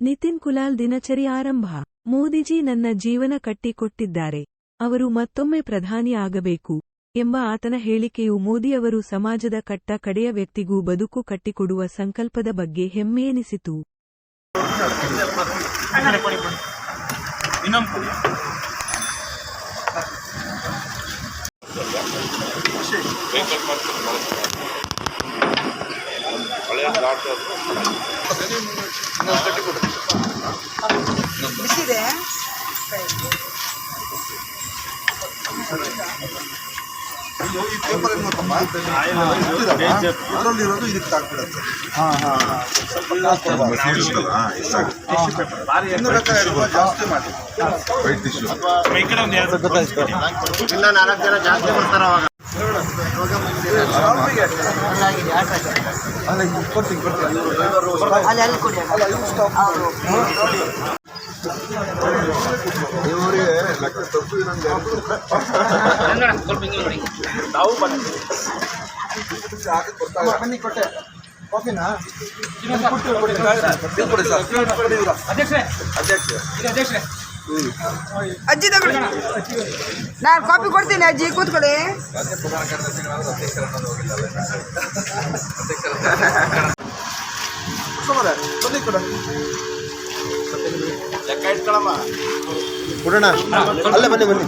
ನಿತಿನ್ ಕುಲಾಲ್ ದಿನಚರಿ ಆರಂಭ. ಮೋದಿಜಿ ನನ್ನ ಜೀವನ ಕಟ್ಟಿಕೊಟ್ಟಿದ್ದಾರೆ. ಅವರು ಮತ್ತೊಮ್ಮೆ ಪ್ರಧಾನಿ ಆಗಬೇಕು ಎಂಬ ಆತನ ಹೇಳಿಕೆಯು ಮೋದಿಯವರು ಸಮಾಜದ ಕಟ್ಟ ಕಡೆಯ ವ್ಯಕ್ತಿಗೂ ಬದುಕು ಕಟ್ಟಿಕೊಡುವ ಸಂಕಲ್ಪದ ಬಗ್ಗೆ ಹೆಮ್ಮೆ ಎನಿಸಿತು. ಬಿಸಿದೆ ಈ ಪೇಪರ್? ಅದರಲ್ಲಿರೋದು ಇದಕ್ಕೆ ಜಾಸ್ತಿ ಮಾಡಿ ಇನ್ನ ನಾಲ್ಕು ಜನ ಜಾಸ್ತಿ ಬರ್ತಾರ ಇವರಿಗೆ ಲೆಕ್ಕ ತಪ್ಪು ಇರಂಗೆ ಬನ್ನಿ ಕೊಟ್ಟೆ ಕಾಫಿನಾ ಕೊಡಿ ಸರ್ ಅಧ್ಯಕ್ಷ ಅಜ್ಜಿ ತಗೊಳ್ಳಿ. ನಾನು ಕಾಪಿ ಕೊಡ್ತೀನಿ ಅಜ್ಜಿ ಕೂತ್ಕೊಳ್ಳಿ. ಕೊಡೋಣ. ಅಲ್ಲೇ ಬನ್ನಿ ಬನ್ನಿ.